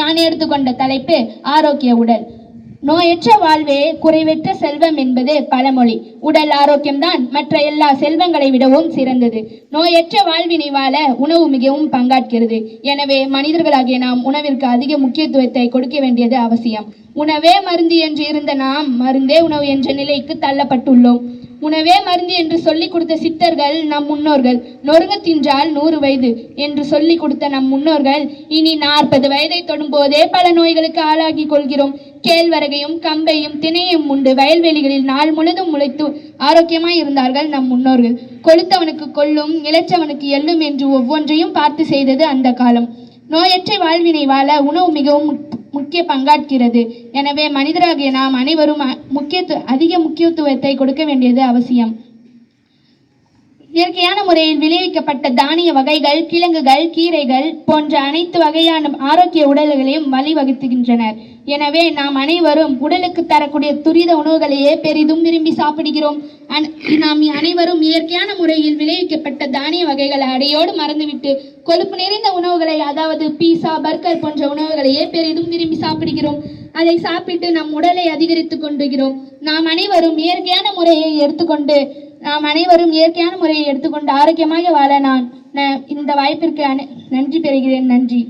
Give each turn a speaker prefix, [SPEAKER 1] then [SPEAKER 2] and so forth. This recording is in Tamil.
[SPEAKER 1] நான் எடுத்துக்கொண்ட தலைப்பு ஆரோக்கிய உடல். நோயற்ற வாழ்வே குறைவற்ற செல்வம் என்பது பழமொழி. உடல் ஆரோக்கியம்தான் மற்ற எல்லா செல்வங்களை விடவும் சிறந்தது. நோயற்ற வாழ்வினை வாழ உணவு மிகவும் பங்காட்கிறது எனவே மனிதர்களாகிய நாம் உணவிற்கு அதிக முக்கியத்துவத்தை கொடுக்க வேண்டியது அவசியம். உணவே மருந்து என்று இருந்த நாம் மருந்தே உணவு என்ற நிலைக்கு தள்ளப்பட்டுள்ளோம். உணவே மருந்து என்று சொல்லிக் கொடுத்த சித்தர்கள் நம் முன்னோர்கள். நொறுங்க தின்றால் நூறு வயது என்று சொல்லிக் கொடுத்த நம் முன்னோர்கள். இனி நாற்பது வயதை தொடும்போதே பல நோய்களுக்கு ஆளாகி கொள்கிறோம். கேழ்வரகையும் கம்பையும் திணையும் உண்டு. வயல்வெளிகளில் நாள் முழுதும் முளைத்து ஆரோக்கியமாய் இருந்தார்கள் நம் முன்னோர்கள். கொளுத்தவனுக்கு கொல்லும் இளைச்சவனுக்கு எள்ளும் என்று ஒவ்வொன்றையும் பார்த்து செய்தது அந்த காலம். நோயற்ற வாழ்வினை வாழ உணவு மிகவும் முக்கிய பங்காற்கிறது எனவே மனிதராகிய நாம் அனைவரும் முக்கியத்து அதிக முக்கியத்துவத்தை கொடுக்க வேண்டியது அவசியம். இயற்கையான முறையில் விளைவிக்கப்பட்ட தானிய வகைகள் கிழங்குகள் கீரைகள் போன்ற அனைத்து வகையான ஆரோக்கிய உடல்களையும் வழிவகுத்துகின்றனர். எனவே நாம் அனைவரும் உடலுக்கு தரக்கூடிய துரித உணவுகளையே பெரிதும் விரும்பி சாப்பிடுகிறோம். நாம் அனைவரும் இயற்கையான முறையில் விளைவிக்கப்பட்ட தானிய வகைகளை அடையோடு மறந்துவிட்டு கொழுப்பு நிறைந்த உணவுகளை அதாவது பீஸா பர்கர் போன்ற உணவுகளையே பெரிதும் விரும்பி சாப்பிடுகிறோம். அதை சாப்பிட்டு நம் உடலை அதிகரித்துக் கொண்டுகிறோம். நாம் அனைவரும் இயற்கையான முறையை எடுத்துக்கொண்டு நாம் அனைவரும் இயற்கையான முறையை எடுத்துக்கொண்டு ஆரோக்கியமாக வாழ நான் இந்த வாய்ப்பிற்கு நன்றி பெறுகிறேன். நன்றி.